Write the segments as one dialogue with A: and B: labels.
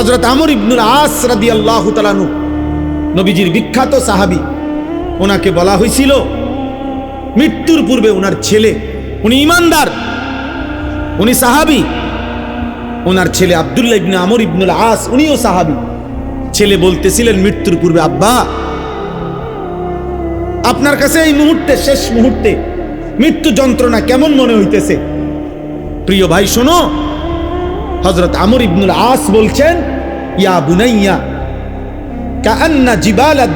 A: হজরত আমর ইবনুল আস রাদি আল্লাহ তালানু নবীজির বিখ্যাত সাহাবি, ওনাকে বলা হয়েছিল মৃত্যুর পূর্বে ওনার ছেলে, উনি ইমানদার, উনি সাহাবি, ওনার ছেলে আবদুল্লাহ ইবনে আমর ইবনুল আস, উনিও সাহাবি। ছেলে বলতেছিলেন, মৃত্যুর পূর্বে আব্বা, আপনার কাছে এই মুহূর্তে, শেষ মুহূর্তে মৃত্যু যন্ত্রণা কেমন মনে হইতেছে? প্রিয় ভাই, শোনো হজরত আমর ইবনুল আস বলছেন ইয়া বুনাইয়া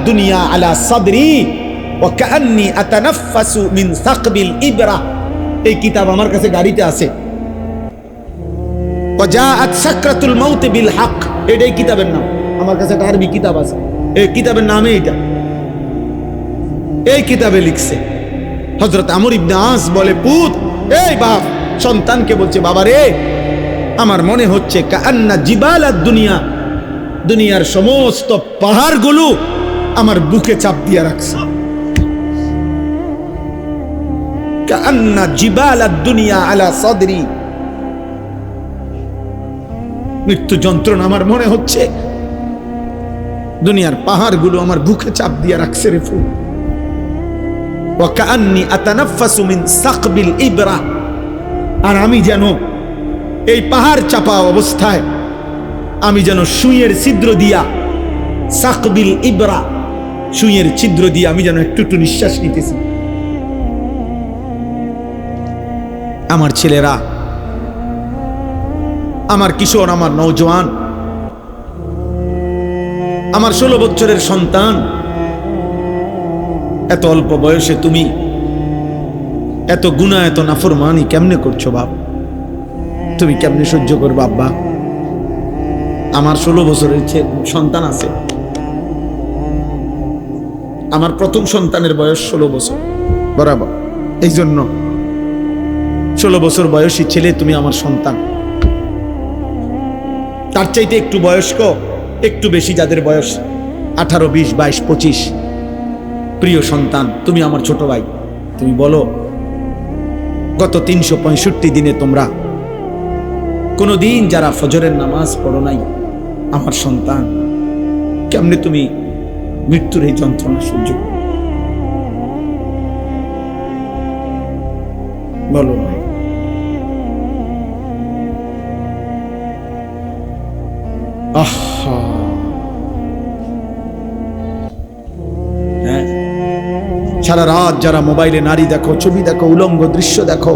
A: দুনিয়া আলা সাদরি আতানাফাসু মিন সাকবিল ইবরা এই কিতাব আমার কাছে গাড়িতে আছে। সাকরাতুল বিল হক এটাই কিতাবের নাম। আমার কাছে একটা আরবি কিতাব আছে। এই কিতাবের নামে এটা। এই কিতাবে লিখছে। হজরত আমর ইবনে আস বলে, পুত, এই বাপ, সন্তানকে বলছে বাবা রে আমার মনে হচ্ছে কান্না জিবাল দুনিয়া দুনিয়ার সমস্ত পাহাড়গুলো আমার বুকে চাপ দিয়ে রাখছে। মৃত্যু যন্ত্রণা আমার মনে হচ্ছে। দুনিয়ার পাহাড়গুলো আমার বুকে চাপ দিয়ে রাখছে রে ফুল। আর আমি যেন এই পাহাড় চাপা অবস্থায় আমি যেন সুইয়ের ছিদ্র দিয়া, সাকবিল ইবরা, সুইয়ের ছিদ্র দিয়ে আমি যেন একটু একটু নিঃশ্বাস নিতেছি। আমার ছেলেরা, আমার কিশোর, আমার নৌজওয়ান আমার ষোলো বছরের সন্তান, এত অল্প বয়সে তুমি এত গুণা এত নাফরমানি কেমনে করছ বাপ? তুমি কেমনে সহ্য করবে আব্বা? আমার ষোলো বছরের সন্তান আছে, আমার প্রথম সন্তানের বয়স ষোলো বছর। বরাবর। এই জন্য ষোলো বছর বয়সী ছেলে তুমি আমার সন্তান। তার চাইতে একটু বয়স্ক, একটু বেশি যাদের বয়স আঠারো, বিশ, বাইশ, পঁচিশ। প্রিয় সন্তান, তুমি আমার ছোট ভাই। তুমি বলো, গত তিনশো পঁয়ষট্টি দিনে তোমরা কোনো দিন যারা ফজরের নামাজ পড়ো নাই আমার সন্তান, কেমনে তুমি মৃত্যুর এই যন্ত্রণা সহ্য বলো আহা। হ্যাঁ। সারা রাত যারা মোবাইলে নারী দেখো, ছবি দেখো, উলঙ্গ দৃশ্য দেখো